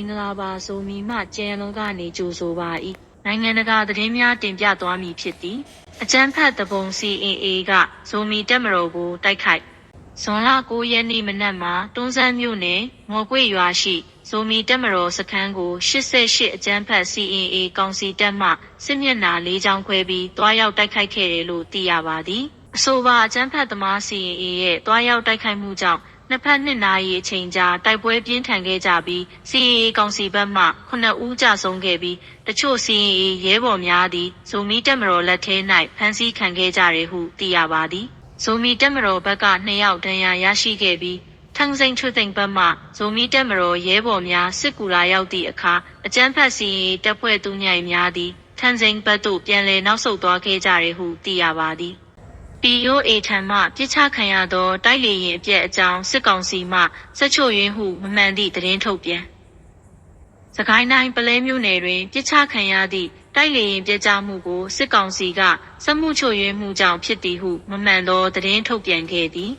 င်္ဂလာပါဇိုမီမှကျန်လုံးကနေကြိုဆိုပါ၏နိုင်ငံတကာသတင်းများတင်ပြသွားမည်ဖြစ်သည်အကြမ်းဖက်တပုံ CAA ကဇိုမီတက်မတော်ကိုတိုက်ခိုက်ဇွန်လ9ရက်နေ့မနက်မှာတွန်းဆန်းမြို့နယ်မော်ကွေရွာရှိဇိုမီတက်မတော်စခန်းကို88အကြမ်းဖက် CAA ကောင်စီတပ်မှစစ်မျက်နှာ၄ချောင်းခွဲပြီးတွားရောက်တိုက်ခိုက်ခဲ့တယ်လို့သိရပါသည်အဆိုပါအကြမ်းဖက်သမား CAA ရဲ့တွားရောက်တိုက်ခိုက်မှုကြောင့် နှစ်ဖက်နှစ်နာရီအချိန်ကြာတိုက်ပွဲပြင်းထန်ခဲ့ကြပြီး CAA ကောင်စီဘက်မှ9ဦးကြာဆုံးခဲ့ပြီးတချို့ CAA ရဲဘော်များသည်ဇိုမီတက်မတော်လက်ထဲ၌ဖမ်းဆီးခံခဲ့ကြတယ်ဟုသိရပါသည်ဇိုမီတက်မတော်ဘက်က2ယောက်ဒဏ်ရာရရှိခဲ့ပြီးထန်းစိန်ထွသိမ့်ဘက်မှဇိုမီတက်မတော်ရဲဘော်များစစ်ကူလာရောက်သည့်အခါအကြမ်းဖက်စီရင်တပ်ဖွဲ့သူညိုင်များသည်ထန်းစိန်ဘက်သို့ပြန်လည်နောက်ဆုတ်သွားခဲ့ကြတယ်ဟုသိရပါသည် POA ထံမှပြစ်ချခံရသော တိုက်လေရင်အပြက်အကြောင်းစစ်ကောင်စီမှဆက်ချို့ရင်းဟုမမှန်သည့်သတင်းထုတ်ပြန်စကိုင်းတိုင်းပလဲမြို့နယ်တွင်ပြစ်ချခံရသည့်တိုက်လေရင်ပြက်ကြားမှုကိုစစ်ကောင်စီကစက်မှုချို့ယွင်းမှုကြောင့်ဖြစ်သည်ဟုမမှန်သောသတင်းထုတ်ပြန်ခဲ့သည်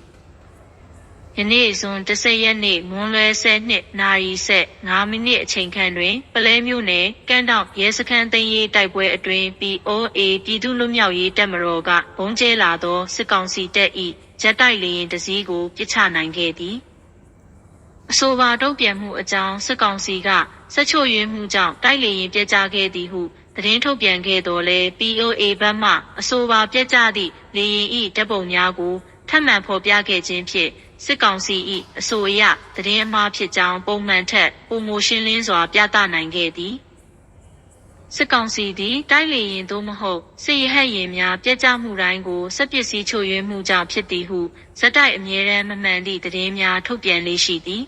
ယနေ့ဇွန်10ရက်နေ့မွန်းလွဲ12နာရီ15မိနစ်အချိန်ခန့်တွင် ပလဲမြို့နယ်ကမ်းတောင်ရဲစခန်းသိမ်းရေးတိုက်ပွဲအတွင်း POA ပြည်သူ့လွတ်မြောက်ရေးတပ်မတော်ကဘုံကျဲလာသောစစ်ကောင်စီတပ်၏ဂျက်တိုက်လေယာဉ်တစ်စီးကိုပစ်ချနိုင်ခဲ့သည်အဆိုပါတုံ့ပြန်မှုအကြောင်းစစ်ကောင်စီကဆက်ချို့ယွင်းမှုကြောင့်တိုက်လေရင်ပြက်ကျခဲ့သည်ဟုသတင်းထုတ်ပြန်ခဲ့တော်လဲ POA ဘက်မှအဆိုပါပြက်ကျသည့်လေရင်၏တပ်ပုံများကိုထပ်မံဖော်ပြခဲ့ခြင်းဖြင့် စစ်ကောင်စီ၏အဆိုအရသတင်းအမှားဖြစ်ကြောင်းပုံမှန်ထက်ပုံမိုရှင်းလင်းစွာပြသနိုင်ခဲ့သည်စစ်ကောင်စီသည်တိုက်လေရင်သို့မဟုတ်စစ်ရဟတ်ရင်များပြက်ကျမှုတိုင်းကိုစက်ပစ္စည်းချို့ယွင်းမှုကြောင့်ဖြစ်သည်ဟုဇက်တိုက်အမြဲတမ်းမမှန်သည့်သတင်းများထုတ်ပြန်လေးရှိသည်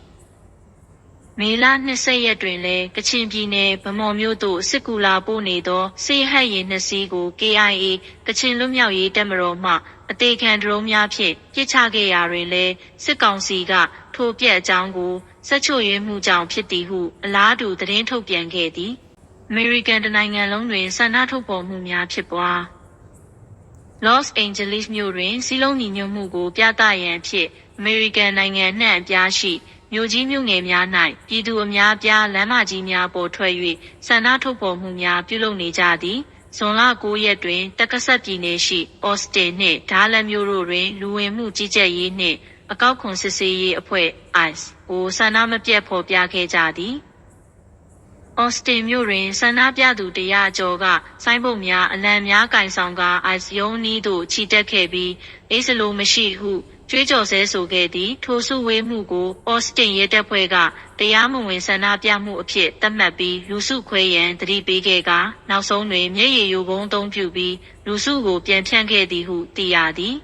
မေလ20ရက်တွင်လည်းကချင်ပြည်နယ်ဗမော်မြို့သို့စစ်ကူလာပို့နေသောစေဟတ်ရင်နှစ်စီးကို KIA ကချင်လွတ်မြောက်ရေးတပ်မတော်မှ အသေးခံဒရုန်းများဖြင့်ပစ်ချခဲ့ရာတွင်လည်းစစ်ကောင်စီကထိုပြက်အကြောင်းကိုဆက်ချို့ရင်းမှုကြောင့်ဖြစ်သည်ဟုအလားတူသတင်းထုတ်ပြန်ခဲ့သည်အမေရိကန်တနိုင်ငံလုံးတွင်ဆန္ဒထုတ်ဖော်မှုများဖြစ်ပွား Los Angeles မြို့တွင်စီးလုံးညီညွတ်မှုကိုပြသရန်ဖြင့်အမေရိကန်နိုင်ငံနှံ့အပြားရှိမြို့ကြီးမြို့ငယ်များ၌ပြည်သူအများပြားလမ်းမကြီးများပေါ်ထွက်၍ဆန္ဒထုတ်ဖော်မှုများပြုလုပ်နေကြသည် ဇွန်လ9ရက်တွင် တက္ကဆက်ပြည်နယ်ရှိ အော်စတင်နှင့် ဒါလန်မြို့တို့တွင် လူဝင်မှုကြီးကြပ်ရေးနှင့် အကောက်ခွန်စစ်ဆေးရေးအဖွဲ့ ICE ကို ဆန္ဒမပြတ်ဖော်ပြခဲ့ကြသည် အော်စတင်မြို့တွင် ဆန္ဒပြသူတရာကျော်က ဆိုင်းဘုတ်များ အလံများကင်ဆောင်ကာ ICE ရုံးနီးသို့ ချီတက်ခဲ့ပြီးအေးစလိုမရှိ ဟု ကြွေးကြော်ဆဲဆိုခဲ့သည်ထိုစုဝေးမှုကို အော်စတင်ရဲတပ်ဖွဲ့က တရားမဝင်ဆန္ဒပြမှုအဖြစ် သတ်မှတ်ပြီး လူစုခွဲရန်တတိပေးခဲ့ကနောက်ဆုံးတွင် မျက်ရည်ယိုဗုံးအသုံးပြုပြီး လူစုကို ပြန်ဖြန့်ခဲ့သည်ဟု သိရသည်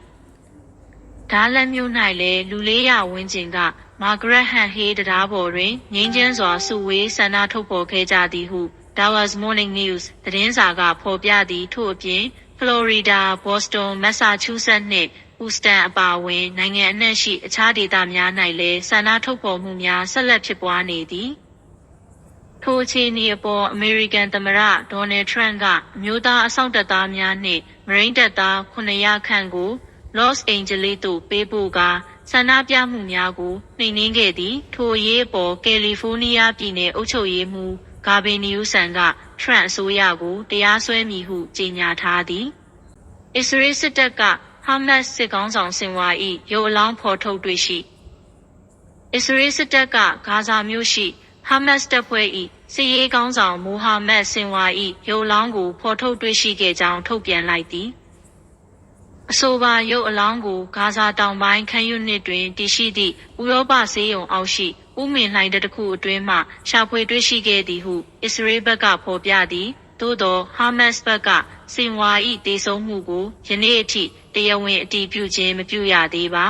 ဒါလန်မြို့၌လည်း လူလေးရဝင်းကျင်က မာဂရက်ဟန်ဟေးတရားပေါ်တွင်ငင်းကျန်းစွာ စုဝေး ဆန္ဒထုတ်ဖော်ခဲ့ကြသည်ဟု Dallas Morning News သတင်းစာက ဖော်ပြသည် ထို့အပြင် Florida, Boston, Massachusetts နှင့် ဟူစတန်အပါအဝင် နိုင်ငံအနှံ့ရှိအခြားဒေသများ၌လည်းဆန္ဒထုတ်ဖော်မှုများဆက်လက်ဖြစ်ပွားနေသည်ထိုအခြေအနေအပေါ်အမေရိကန်သမ္မတဒေါ်နယ်ထရန့်ကအမျိုးသားအဆောက်တပ်သားများနှင့်မရိန်းတပ်သား900ခန့်ကို Los Angeles သို့ပေးပို့ကာဆန္ဒပြမှုများကိုနှိမ်နင်းခဲ့သည် ထိုအရေးအပေါ်ကယ်လီဖိုးနီးယားပြည်နယ်အုပ်ချုပ်ရေးမှူးဂါဘီနီယူဆန်ကထရန့်အစိုးရကိုတရားစွဲမည်ဟုကြေညာထားသည်အစ္စရေးစစ်တပ်က ဟာမတ်စစ်ကောင်းဆောင်ဆင်ဝါ၏ရုပ်အလောင်းဖော်ထုတ်တွေ့ရှိအစ္စရေးစစ်တပ်ကဂါဇာမြို့ရှိဟာမတ်တပ်ဖွဲ့၏စစ်ရေးကောင်းဆောင်မိုဟာမက်ဆင်ဝါ၏ရုပ်အလောင်းကိုဖော်ထုတ်တွေ့ရှိခဲ့ကြောင်းထုတ်ပြန်လိုက်သည်အဆိုပါရုပ်အလောင်းကိုဂါဇာတောင်ပိုင်းခန်းယူနစ်တွင်တည်ရှိသည့်ဥရောပဆေးရုံအောက်ရှိဥမင်လှိုင်တစ်ခုအတွင်းမှရှာဖွေတွေ့ရှိခဲ့သည်ဟုအစ္စရေးဘက်ကဖော်ပြသည်သို့သောဟာမတ်စ်ဘက်က စင်ဝါ၏တေဆုံးမှုကိုယနေ့အထိတရားဝင်အတည်ပြုခြင်းမပြုရသေးပါ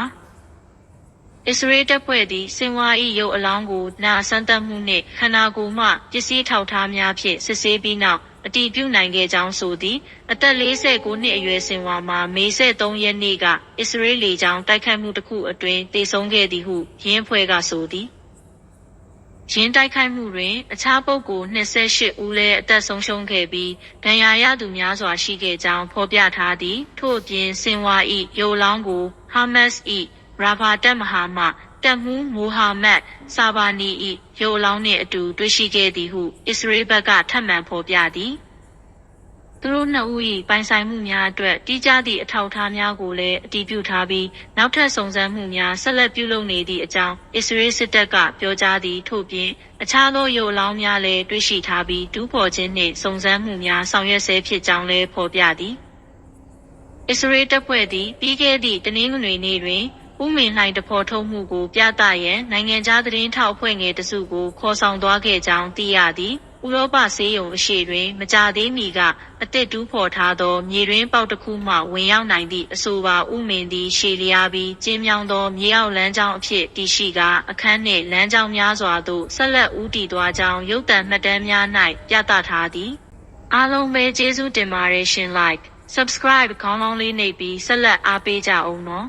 အစ္စရေးတပ်ဖွဲ့သည်စင်ဝါ၏ရုပ်အလောင်းကိုနာဆန်းသက်မှုနှင့်ခန္ဓာကိုယ်မှပစ္စည်းထောက်ထားများဖြင့်စစ်ဆေးပြီးနောက်အတည်ပြုနိုင်ခဲ့ကြောင်းဆိုသည်အသက်49နှစ်အရွယ်စင်ဝါမှာမေ73ရက်နေ့ကအစ္စရေးလေကြောင်းတိုက်ခိုက်မှုတစ်ခုအတွင်းတေဆုံးခဲ့သည်ဟုရင်းဖွဲ့ကဆိုသည် ရင်းတိုက်ခိုက်မှုတွင် အခြားပုဂ္ဂိုလ်28ဦးလည်း အသက်ဆုံးရှုံးခဲ့ပြီး ဒဏ်ရာရသူများစွာရှိခဲ့ကြောင်း ဖော်ပြထားသည် ထို့အပြင်စင်ဝါ၏ရုပ်လောင်းကို ဟာမတ်စ်၏ရာဘာတက်မဟာမှတက်မှုမိုဟာမက်ဆာဘာနီ၏ရုပ်အလောင်းနှင့်အတူ တွေ့ရှိခဲ့သည်ဟု အစ္စရေးဘက်က ထပ်မံဖော်ပြသည် သူတို့နှစ်ဦး၏ပိုင်ဆိုင်မှုများအတွက်တိကျသည့်အထောက်အထားများကိုလည်းအတည်ပြုထားပြီးနောက်ထပ်စုံစမ်းမှုများဆက်လက်ပြုလုပ်နေသည့်အကြောင်းအစ္စရေးစစ်တပ်ကပြောကြားသည်ထို့ပြင်အခြားသောရုပ်အလောင်းများလည်းတွေ့ရှိထားပြီးဒူးဖော်ခြင်းနှင့်စုံစမ်းမှုများဆောင်ရွက်ဆဲဖြစ်ကြောင်းလည်းဖော်ပြသည်အစ္စရေးတပ်ဖွဲ့သည်ပြီးခဲ့သည့်တနင်္ဂနွေနေ့တွင်ဥမင်လှိုင်တဖော်ထုတ်မှုကိုပြသရန်နိုင်ငံခြားသတင်းထောက်အဖွဲ့ငယ်တစုကိုခေါ်ဆောင်သွားခဲ့ကြောင်းသိရသည် ဥရောပဆေးရုံအရှိတွင် မကြာသေးမီက အသစ်တူးဖော်ထားသော မြေတွင်းပေါက်တစ်ခုမှ ဝင်ရောက်နိုင်သည့် အဆိုပါ ဥမင်သည် ရှည်လျားပြီး ကျင်းမြောင်းသော မြေအောက်လမ်းကြောင်းအဖြစ် တည်ရှိကာ အခန်းနှင့် လမ်းကြောင်းများစွာသို့ ဆက်လက်ဦးတည်သွားကြောင်း ရုပ်သံမှတ်တမ်းများ၌ပြသထားသည် အားလုံးပဲ ကျေးဇူးတင်ပါတယ်ရှင် like subscribe ခေါင်းလောင်းလေးနှိပ်ပြီး ဆက်လက်အားပေးကြအောင်နော်